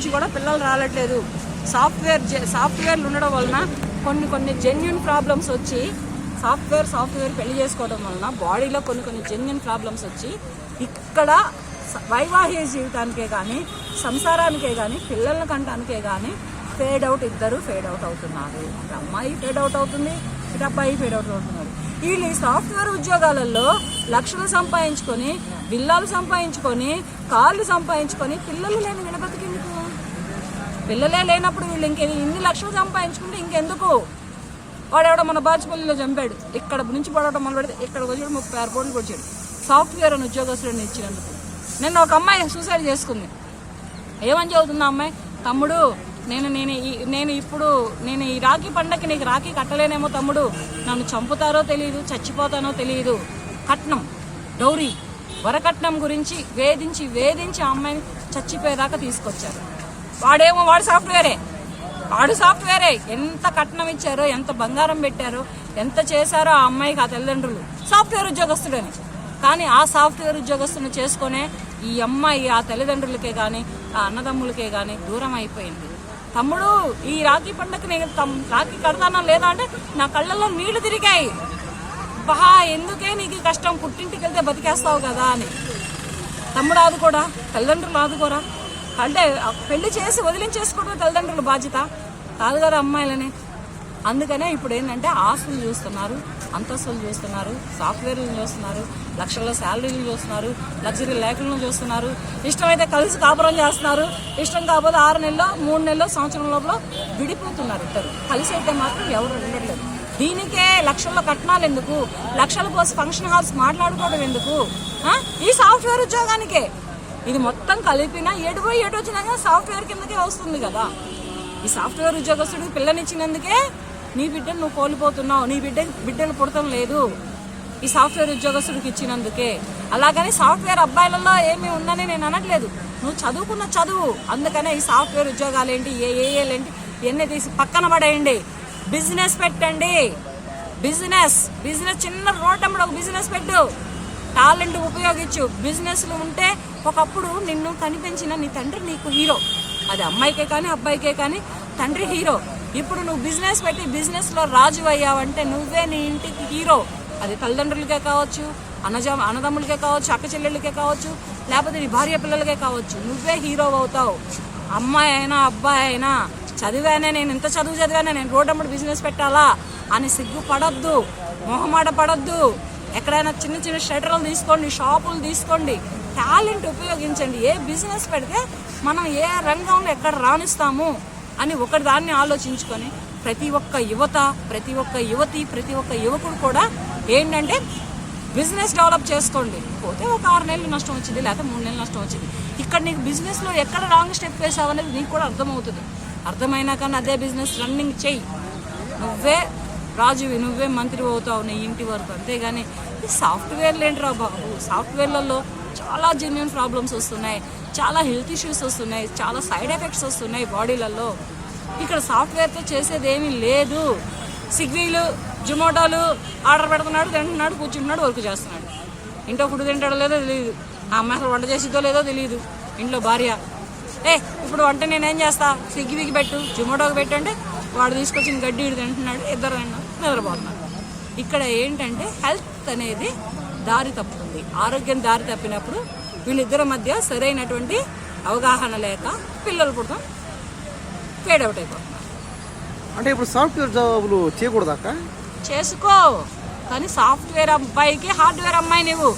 నుంచి కూడా పిల్లలు రావట్లేదు. సాఫ్ట్వేర్ జె- సాఫ్ట్వేర్లు ఉండడం వలన కొన్ని కొన్ని జెన్యున్ ప్రాబ్లమ్స్ వచ్చి సాఫ్ట్వేర్ సాఫ్ట్వేర్ పెళ్ళి చేసుకోవడం వలన బాడీలో కొన్ని కొన్ని జెన్యున్ ప్రాబ్లమ్స్ వచ్చి ఇక్కడ వైవాహిక జీవితానికే కానీ సంసారానికే కానీ పిల్లల్ని కంటానికే కానీ ఫేడ్ అవుట్ ఇద్దరు ఫేడ్ అవుట్ అవుతున్నారు. అటు అమ్మాయి ఫేడ్ అవుట్ అవుతుంది ఇటు అబ్బాయి ఫేడ్ అవుట్ అవుతున్నారు. వీళ్ళు ఈ సాఫ్ట్వేర్ ఉద్యోగాలలో లక్షలు సంపాదించుకొని బిల్లాలు సంపాదించుకొని కార్లు సంపాదించుకొని పిల్లలు లేని పిల్లలే లేనప్పుడు వీళ్ళు ఇంకే ఇన్ని లక్షలు సంపాదించుకుంటే ఇంకెందుకు? వాడెవడో మన బాచిపల్లిలో చంపాడు. ఇక్కడ నుంచి పడవడం మొదలు పెడితే ఇక్కడ వచ్చాడు ముప్పై ఆరు కోట్లు వచ్చాడు సాఫ్ట్వేర్ అని ఉద్యోగస్తులను ఇచ్చినందుకు. నేను ఒక అమ్మాయి సూసైడ్ చేసుకుంది. ఏమని చదువుతుంది అమ్మాయి? తమ్ముడు నేను నేను ఈ- నేను ఇప్పుడు నేను ఈ రాఖీ పండగకి నీకు రాఖీ కట్టలేనేమో తమ్ముడు. నన్ను చంపుతారో తెలియదు చచ్చిపోతానో తెలియదు కట్నం డౌరీ వరకట్నం గురించి వేధించి వేధించి ఆ అమ్మాయిని చచ్చిపోయేదాకా తీసుకొచ్చారు. వాడేమో వాడు సాఫ్ట్వేరే. వాడు సాఫ్ట్వేరే. ఎంత కట్నం ఇచ్చారో ఎంత బంగారం పెట్టారో ఎంత చేశారో ఆ అమ్మాయికి ఆ తల్లిదండ్రులు. సాఫ్ట్వేర్ ఉద్యోగస్తుడని. కానీ ఆ సాఫ్ట్వేర్ ఉద్యోగస్తుని చేసుకునే ఈ అమ్మాయి ఆ తల్లిదండ్రులకే కానీ ఆ అన్నదమ్ములకే కానీ దూరం అయిపోయింది. తమ్ముడు ఈ రాఖీ పండుగ నేను తమ్- రాఖీ కడతానా లేదా అంటే నా కళ్ళల్లో నీళ్ళు తిరిగాయి. బహా ఎందుకే నీకు కష్టం? పుట్టింటికి వెళ్తే బతికేస్తావు కదా అని. తమ్ముడు ఆదుకోడా? తల్లిదండ్రులు ఆదుకోరా? అంటే పెళ్ళి చేసి వదిలించేసుకోవడం తల్లిదండ్రుల బాధ్యత. కాదు కదా అమ్మాయిలని. అందుకనే ఇప్పుడు ఏంటంటే ఆస్తులు చూస్తున్నారు అంతస్తులు చూస్తున్నారు సాఫ్ట్వేర్లు చూస్తున్నారు లక్షల శాలరీలు చూస్తున్నారు లగ్జరీ లేఖలను చూస్తున్నారు. ఇష్టమైతే కలిసి కాపురం చేస్తున్నారు. ఇష్టం కాకపోతే ఆరు నెలలో మూడు నెలలో సంవత్సరం లోపల విడిపోతున్నారు ఇద్దరు. కలిసి అయితే మాత్రం ఎవరు ఉండట్లేదు. దీనికే లక్షల్లో కట్నాలు ఎందుకు? లక్షల కోసం ఫంక్షన్ హాల్స్ మాట్లాడుకోవడం ఎందుకు? ఈ సాఫ్ట్వేర్ ఉద్యోగానికే. ఇది మొత్తం కలిపిన ఎటు పోయి ఎటు సాఫ్ట్వేర్ కిందకే వస్తుంది కదా. ఈ సాఫ్ట్వేర్ ఉద్యోగస్తుడు పిల్లనిచ్చినందుకే నీ బిడ్డను నువ్వు కోల్పోతున్నావు నీ బిడ్డ బిడ్డలు పుడతం లేదు. ఈ సాఫ్ట్వేర్ ఉద్యోగస్తుడికి ఇచ్చినందుకే. అలాగని సాఫ్ట్వేర్ అబ్బాయిలలో ఏమీ ఉందని నేను అనట్లేదు. నువ్వు చదువుకున్న చదువు. అందుకనే ఈ సాఫ్ట్వేర్ ఉద్యోగాలు ఏంటి ఏ ఏఏలేంటి ఇవన్నీ తీసి పక్కన పడేయండి. బిజినెస్ పెట్టండి. బిజినెస్ బిజినెస్ చిన్న రోడ్ ఒక బిజినెస్ పెట్టు. టాలెంట్ ఉపయోగించు బిజినెస్లు ఉంటే ఒకప్పుడు నిన్ను కనిపించిన నీ తండ్రి నీకు హీరో. అది అమ్మాయికే కానీ అబ్బాయికే కానీ తండ్రి హీరో. ఇప్పుడు నువ్వు బిజినెస్ పెట్టి బిజినెస్లో రాజు అయ్యావంటే నువ్వే నీ ఇంటికి హీరో. అది తల్లిదండ్రులకే కావచ్చు అనజ అన్నదమ్ములకే కావచ్చు అక్క చెల్లెళ్ళకే కావచ్చు లేకపోతే నీ భార్య పిల్లలకే కావచ్చు. నువ్వే హీరో అవుతావు. అమ్మాయి అయినా అబ్బాయి అయినా చదివానే నేను ఇంత చదువు చదివానే నేను రోడ్ బిజినెస్ పెట్టాలా అని సిగ్గుపడద్దు మొహమాట పడద్దు ఎక్కడైనా చిన్న చిన్న షటర్లు తీసుకోండి షాపులు తీసుకోండి టాలెంట్ ఉపయోగించండి. ఏ బిజినెస్ పెడితే మనం ఏ రంగంలో ఎక్కడ రాణిస్తాము అని ఒకటి దాన్ని ఆలోచించుకొని ప్రతి ఒక్క యువత ప్రతి ఒక్క యువతి ప్రతి ఒక్క యువకుడు కూడా ఏంటంటే బిజినెస్ డెవలప్ చేసుకోండి. పోతే ఒక ఆరు నెలలు నష్టం వచ్చింది లేకపోతే మూడు నెలలు నష్టం వచ్చింది. ఇక్కడ నీకు బిజినెస్లో ఎక్కడ రాంగ్ స్టెప్ వేసావు అనేది నీకు కూడా అర్థమవుతుంది. అర్థమైనా కానీ అదే బిజినెస్ రన్నింగ్ చెయ్యి. నువ్వే రాజు నువ్వే మంత్రి అవుతావు నీ ఇంటి వరకు. అంతేగాని ఈ సాఫ్ట్వేర్లు ఏంట్రా బాబు. సాఫ్ట్వేర్లలో చాలా జెన్యున్ ప్రాబ్లమ్స్ వస్తున్నాయి. చాలా హెల్త్ ఇష్యూస్ వస్తున్నాయి. చాలా సైడ్ ఎఫెక్ట్స్ వస్తున్నాయి బాడీలలో ఇక్కడ సాఫ్ట్వేర్తో చేసేది ఏమీ లేదు. సిగ్వీలు జొమాటోలు ఆర్డర్ పెడుతున్నాడు తింటున్నాడు కూర్చుంటున్నాడు వర్క్ చేస్తున్నాడు. ఇంట్లో ఫుడ్ తింటాడో లేదో తెలియదు. ఆ అమ్మాయి అసలు వంట చేసిద్దో లేదో తెలియదు. ఇంట్లో భార్య ఏ ఇప్పుడు వంట నేనేం చేస్తా? స్విగ్గీకి పెట్టు జొమాటోకి పెట్టు అంటే వాడు తీసుకొచ్చిన గడ్డి తింటున్నాడు ఇద్దరు నిద్రపోతున్నారు. ఇక్కడ ఏంటంటే హెల్త్ అనేది దారి తప్పుతుంది. ఆరోగ్యం దారి తప్పినప్పుడు వీళ్ళిద్దరి మధ్య సరైనటువంటి అవగాహన లేక పిల్లలు పుడతాం ఫేడ్ అవుట్ అయిపోతున్నారు. అంటే ఇప్పుడు సాఫ్ట్వేర్ జాబులు చేయకూడదాక చేసుకో. కానీ సాఫ్ట్వేర్ అబ్బాయికి హార్డ్వేర్ అమ్మాయి నువ్వు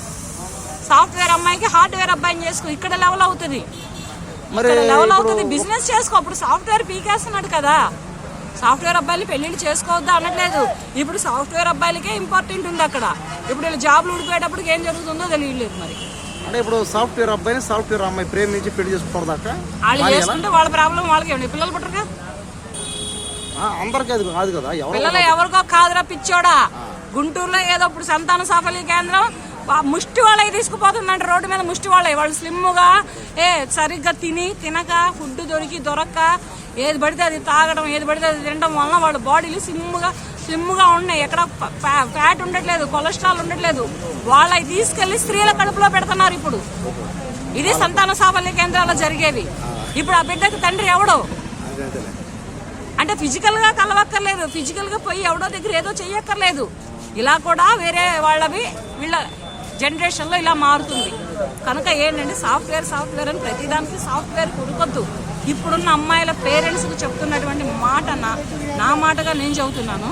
సాఫ్ట్వేర్ అమ్మాయికి హార్డ్వేర్ అబ్బాయిని చేసుకో. ఇక్కడ లెవెల్ అవుతుంది. లెవెల్ అవుతుంది. బిజినెస్ చేసుకో. అప్పుడు సాఫ్ట్వేర్ పీకేస్తున్నాడు కదా. సాఫ్ట్వేర్ అబ్బాయిలు పెళ్ళిళ్ళు చేసుకోవద్దా అనట్లేదు. ఇప్పుడు సాఫ్ట్వేర్ అబ్బాయిలకే ఇంపార్టెంట్ ఉంది అక్కడ. ఇప్పుడు వీళ్ళు జాబ్లు ఊడిపోయేటప్పుడు ఏం జరుగుతుందో తెలియలేదు మరి. అంటే ఇప్పుడు సాఫ్ట్వేర్ అబ్బాయిని సాఫ్ట్వేర్ అమ్మాయి ప్రేమించి పెళ్ళి చేసుకోకూడదాక వాళ్ళు చేసుకుంటే వాళ్ళ ప్రాబ్లం వాళ్ళకి ఏమండి పిల్లలు పుట్టరుగా అందరికీ అది కాదు కదా పిల్లలు ఎవరికో కాదురా పిచ్చోడా. గుంటూరులో ఏదో ఇప్పుడు సంతాన సాఫల్య కేంద్రం ముష్టి వాళ్ళకి తీసుకుపోతుందంట రోడ్డు మీద ముష్టి వాళ్ళే. వాళ్ళు స్లిమ్గా ఏ సరిగ్గా తిని తినక ఫుడ్ దొరికి దొరక్క ఏది పడితే అది తాగడం ఏది పడితే అది తినడం వలన వాళ్ళ బాడీలు స్లిమ్గా స్లిమ్గా ఉన్నాయి. ఎక్కడ ఫ్యాట్ ఉండట్లేదు కొలెస్ట్రాల్ ఉండట్లేదు. వాళ్ళకి తీసుకెళ్ళి స్త్రీల కడుపులో పెడుతున్నారు ఇప్పుడు. ఇది సంతాన సాఫల్య కేంద్రాల్లో జరిగేవి ఇప్పుడు ఆ బిడ్డకి తండ్రి ఎవడో? అంటే ఫిజికల్గా కలవక్కర్లేదు. ఫిజికల్గా పోయి ఎవడో దగ్గర ఏదో చెయ్యక్కర్లేదు. ఇలా కూడా వేరే వాళ్ళవి వీళ్ళ జనరేషన్లో ఇలా మారుతుంది. కనుక ఏంటంటే సాఫ్ట్వేర్ సాఫ్ట్వేర్ అని ప్రతిదానికి సాఫ్ట్వేర్ కొనుక్కొద్దు. ఇప్పుడున్న అమ్మాయిల పేరెంట్స్కి చెప్తున్నటువంటి మాట నా నా మాటగా నేను చెబుతున్నాను.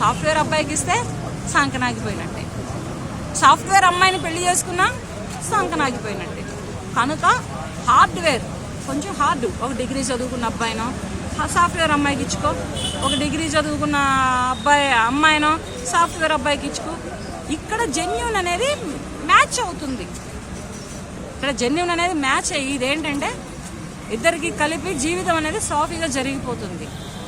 సాఫ్ట్వేర్ అబ్బాయికి ఇస్తే సంకనాగిపోయినట్టే. సాఫ్ట్వేర్ అమ్మాయిని పెళ్ళి చేసుకున్నా సంకనాగిపోయినట్టే. కనుక హార్డ్వేర్ కొంచెం హార్డ్ ఒక డిగ్రీ చదువుకున్న అబ్బాయినో సాఫ్ట్వేర్ అమ్మాయికి ఇచ్చుకో. ఒక డిగ్రీ చదువుకున్న అబ్బాయి అమ్మాయినో సాఫ్ట్వేర్ అబ్బాయికి ఇచ్చుకో. ఇక్కడ జెన్యున్ అనేది మ్యాచ్ అవుతుంది. ఇక్కడ జెన్యున్ అనేది మ్యాచ్ అయ్యి ఇదేంటంటే ఇద్దరికి కలిపి జీవితం అనేది సాఫీగా జరిగిపోతుంది.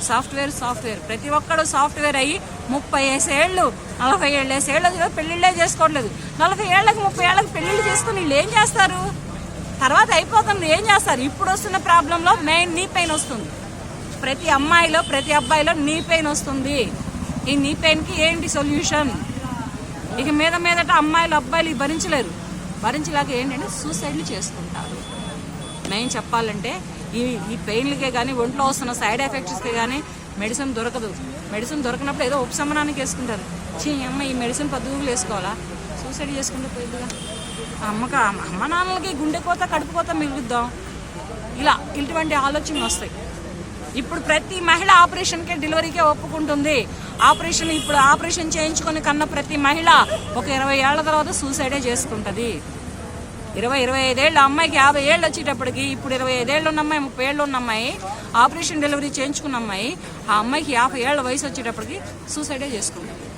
Software software. ప్రతి ఒక్కడు సాఫ్ట్వేర్ అయ్యి ముప్పై ఏళ్ళు నలభై ఏళ్ళు ఏళ్ళు పెళ్ళిళ్ళే చేసుకోవట్లేదు. నలభై ఏళ్ళకి ముప్పై ఏళ్ళకి పెళ్ళిళ్ళు చేసుకుని వీళ్ళు ఏం చేస్తారు? తర్వాత అయిపోతుంది ఏం చేస్తారు? ఇప్పుడు వస్తున్న ప్రాబ్లంలో మెయిన్ నీ పెయిన్ వస్తుంది. ప్రతి అమ్మాయిలో ప్రతి అబ్బాయిలో నీ పెయిన్ వస్తుంది. ఈ నీ పెయిన్కి ఏంటి సొల్యూషన్ ఇక మీద మీదట అమ్మాయిలు అబ్బాయిలు భరించలేరు. భరించలేక ఏంటంటే సూసైడ్లు చేసుకుంటారు. మెయిన్ చెప్పాలంటే ఈ ఈ పెయిన్లకే కానీ ఒంట్లో వస్తున్న సైడ్ ఎఫెక్ట్స్కి కానీ మెడిసిన్ దొరకదు. మెడిసిన్ దొరకనప్పుడు ఏదో ఉపశమనానికి వేసుకుంటారు. చీ అమ్మ ఈ మెడిసిన్ పద్దుగులు వేసుకోవాలా? సూసైడ్ చేసుకుంటే పోయిందిగా. అమ్మక అమ్మ నాన్నలకి గుండె కోత కడుపు కోత మిగులుద్దాం. ఇలా ఇటువంటి ఆలోచనలు వస్తాయి. ఇప్పుడు ప్రతి మహిళ ఆపరేషన్కే డెలివరీకే ఒప్పుకుంటుంది. ఆపరేషన్ ఇప్పుడు ఆపరేషన్ చేయించుకొని కన్న ప్రతి మహిళ ఒక ఇరవై ఏళ్ళ తర్వాత సూసైడే చేసుకుంటుంది. ఇరవై ఇరవై ఐదేళ్ళ అమ్మాయికి యాభై ఏళ్ళు వచ్చేటప్పటికి ఇప్పుడు ఇరవై ఐదేళ్ళు ఉన్న అమ్మాయి ముప్పై ఏళ్ళు ఉన్న అమ్మాయి ఆపరేషన్ డెలివరీ చేయించుకున్న అమ్మాయి ఆ అమ్మాయికి యాభై ఏళ్ళ వయసు వచ్చేటప్పటికి సూసైడే చేసుకుంటుంది.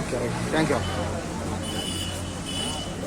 Okay thank you